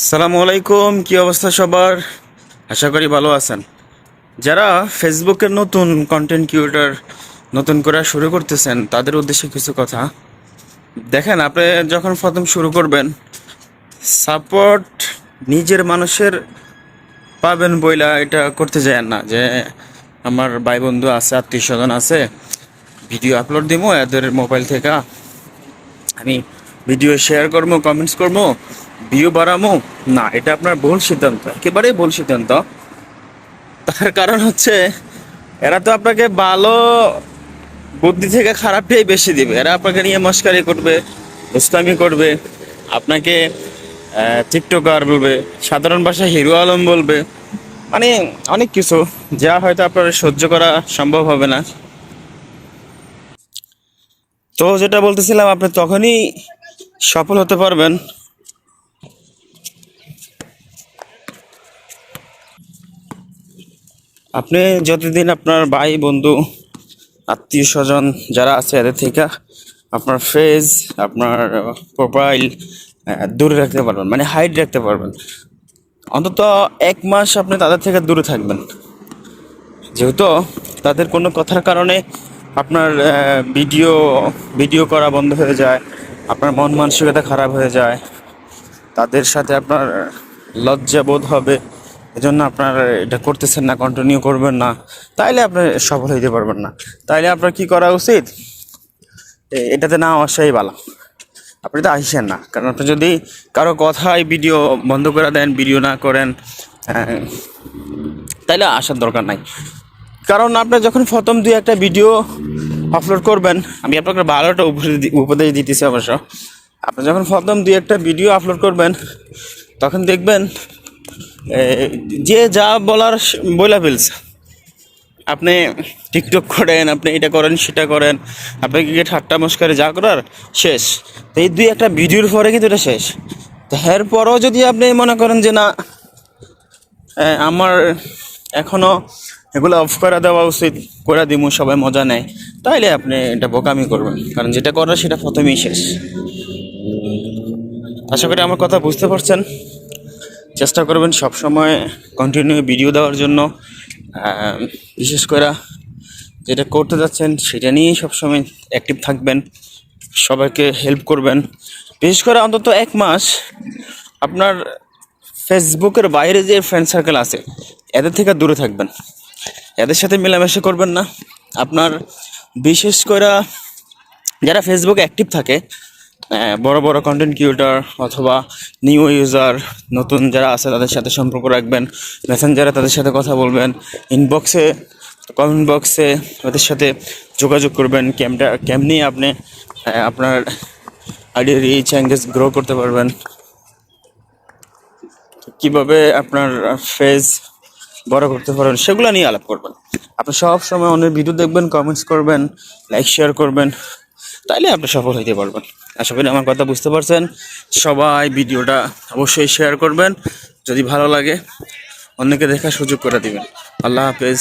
আসসালামু আলাইকুম, কি অবস্থা সবার? আশা করি ভালো আছেন। যারা ফেসবুকের নতুন কন্টেন্ট ক্রিয়েটর নতুন করে শুরু করতেছেন, তাদের উদ্দেশ্যে কিছু কথা। দেখেন, আপনি যখন প্রথম শুরু করবেন সাপোর্ট নিজের মানুষের পাবেন বইলা এটা করতে যায় না। যে আমার ভাই বন্ধু আছে আত্মীয় স্বজন আছে ভিডিও আপলোড দিব এদের মোবাইল থেকে আমি ভিডিও শেয়ার করব কমেন্টস করব ভিউ বাড়াবো না, এটা আপনার ভুল সিদ্ধান্ত, একেবারেই ভুল সিদ্ধান্ত। তার কারণ হচ্ছে, এরা তো আপনাকে ভালো বুদ্ধি থেকে খারাপটাই বেশি দিবে। এরা আপনাকে নিয়ে মস্কারি করবে, দুষ্টামি করবে, আপনাকে টিকটকার বলবে, সাধারণ ভাষায় হিরো আলম বলবে। মানে অনেক কিছু, যা হয়তো আপনার সহ্য করা সম্ভব হবে না। তো যেটা বলতেছিলাম, আপনি তখনই সফল হতে পারবেন। আপনি যতদিন আপনার ভাই, বন্ধু, আত্মীয় স্বজন যারা আছে, এদের থেকে আপনার ফেস আপনার প্রোফাইল দূরে রাখতে পারবেন মানে হাইড রাখতে পারবেন। অন্তত এক মাস আপনি তাদের থেকে দূরে থাকবেন। যেহেতু তাদের কোনো কথার কারণে আপনার ভিডিও ভিডিও করা বন্ধ হয়ে যায় আপনার মন মানসিকতা খারাপ হয়ে যায়, তাদের সাথে আপনার লজ্জা বোধ হবে, এজন্য আপনার এটা করতেছেন না কন্টিনিউ করবেন না, তাইলে আপনি সফল হইতে পারবেন না। তাইলে আপনার কি করা উচিত? এটাতে না আসাই ভালো। আপনি তো আসেন না, কারণ আপনি যদি কারও কথায় ভিডিও বন্ধ করে দেন, ভিডিও না করেন তাইলে আসার দরকার নাই। কারণ আপনি যখন প্রথম দুই একটা ভিডিও আপলোড করবেন। আমি আপনাকে ভালো একটা উপদেশ দিতেছি অবশ্য। আপনি যখন প্রথম দুই একটা ভিডিও আপলোড করবেন, তখন দেখবেন যে যা বলার বইলা ফেলছে। আপনি টিকটক করেন, আপনি এটা করেন, সেটা করেন আপনি ক্রিকেট ঠাট্টা মস্কারে যা করার, শেষ। তো এই দুই একটা ভিডিওর পরে কিন্তু এটা শেষ। তো এরপরও যদি আপনি মনে করেন যে না আমার এখনও এগুলো অফ করে দেওয়া উচিত, করে দিমু, সবাই মজা নেয়। তাইলে আপনি এটা বোকামি করবেন, কারণ যেটা করার সেটা প্রথমেই শেষ। আশা করি আমার কথা বুঝতে পারছেন। চেষ্টা করবেন সব সময় কন্টিনিউ ভিডিও দেওয়ার জন্য। বিশেষ করে যেটা করতে যাচ্ছেন, সেটা নিয়েই সবসময় অ্যাক্টিভ থাকবেন, সবাইকে হেল্প করবেন। বিশেষ করে অন্তত এক মাস আপনার ফেসবুকের বাইরে যে ফ্রেন্ড সার্কেল আছে, এদের থেকে দূরে থাকবেন। এদের সাথে মেলামেশা করবেন না। আপনার বিশেষ করে যারা ফেসবুকে অ্যাক্টিভ থাকে আহ, বড় বড় কন্টেন্ট ক্রিয়েটর অথবা নিউ ইউজার নতুন যারা আছে তাদের সাথে সম্পর্ক রাখবেন মেসেঞ্জারে তাদের সাথে কথা বলবেন ইনবক্সে কমেন্ট বক্সে ওদের সাথে যোগাযোগ করবেন ক্যামটা কেমনি আপনি আপনার আইডি রিচ এঙ্গেজ গ্রো করতে পারবেন। কীভাবে আপনার ফেস বড় করতে পারবেন, সেগুলো নিয়ে আলাপ করবেন। আপনি সব সময় অনেক ভিডিও দেখবেন কমেন্টস করবেন লাইক শেয়ার করবেন, তাইলে আপনি সফল হইতে পারবেন। আশা করি আমার কথা বুঝতে পারছেন। সবাই ভিডিওটা অবশ্যই শেয়ার করবেন। যদি ভালো লাগে, অন্যকে দেখার সুযোগ করে দিবেন। আল্লাহ হাফেজ।